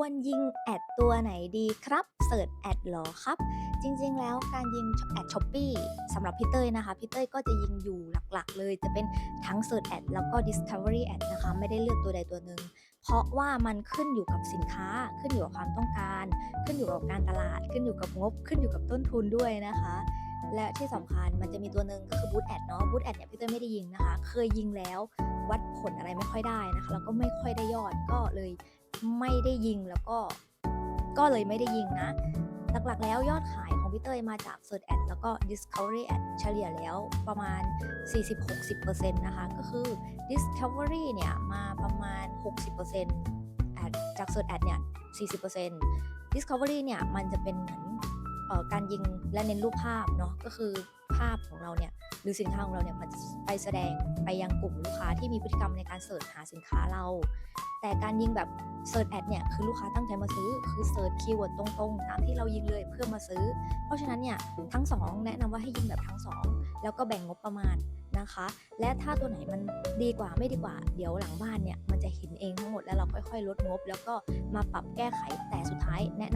ควรยิงแอดตัวไหนดีครับเสิร์ชแอดหรอครับ จริงๆ แล้วการยิงแอดช้อปปี้สำหรับพี่เต้ยนะคะพี่เต้ยก็จะยิงอยู่หลักๆ เลยจะเป็นทั้ง Search Ad แล้วก็ Discovery Ad นะคะไม่ได้เลือกตัวใดตัวหนึ่งเพราะว่ามันขึ้นอยู่กับสินค้า ขึ้นอยู่กับความต้องการ ขึ้นอยู่กับการตลาด ขึ้นอยู่กับงบ ขึ้นอยู่กับต้นทุนด้วยนะคะ และที่สำคัญมันจะมีตัวหนึ่งก็คือ Boot Ad เนาะ Boot Ad เนี่ยพี่เต้ยไม่ได้ยิงนะคะ เคยยิงแล้ววัดผลอะไรไม่ค่อยได้นะคะแล้วก็ไม่ค่อยได้ยอดก็เลย ไม่ได้ยิงแล้วก็ก็เลยไม่ได้ยิงนะ หลักๆแล้วยอดขายของพี่เตยมาจาก Search Ad แล้วก็ Discovery Ad เฉลี่ยแล้วประมาณ 40-60%นะคะ ก็คือ Discovery เนี่ยมาประมาณ 60% Ad จาก Search Ad เนี่ย 40% Discovery เนี่ยมันจะเป็นเหมือนออการยิงและเน้นรูปภาพเนาะก็คือภาพของเราเนี่ย รือสินค้าของเราเนี่ยมันไปแสดงไปยังกลุ่มลูกค้าที่มีพฤติกรรมในการเสิร์ชหาสินค้าเรา แต่การยิงแบบเสิร์ชแอดเนี่ยคือลูกค้าตั้งใจมาซื้อคือเสิร์ชคีย์เวิร์ดตรงๆตามที่เรายิงเลยเพื่อมาซื้อ เพราะฉะนั้นเนี่ยทั้งสองแนะนำว่าให้ยิงแบบทั้งสองแล้วก็แบ่งงบประมาณนะคะ และถ้าตัวไหนมันดีกว่าไม่ดีกว่าเดี๋ยวหลังบ้านเนี่ยมันจะเห็นเองทั้งหมดแล้วเราค่อย ๆ ลดงบ แล้วก็มาปรับแก้ไขแต่สุดท้ายแนะน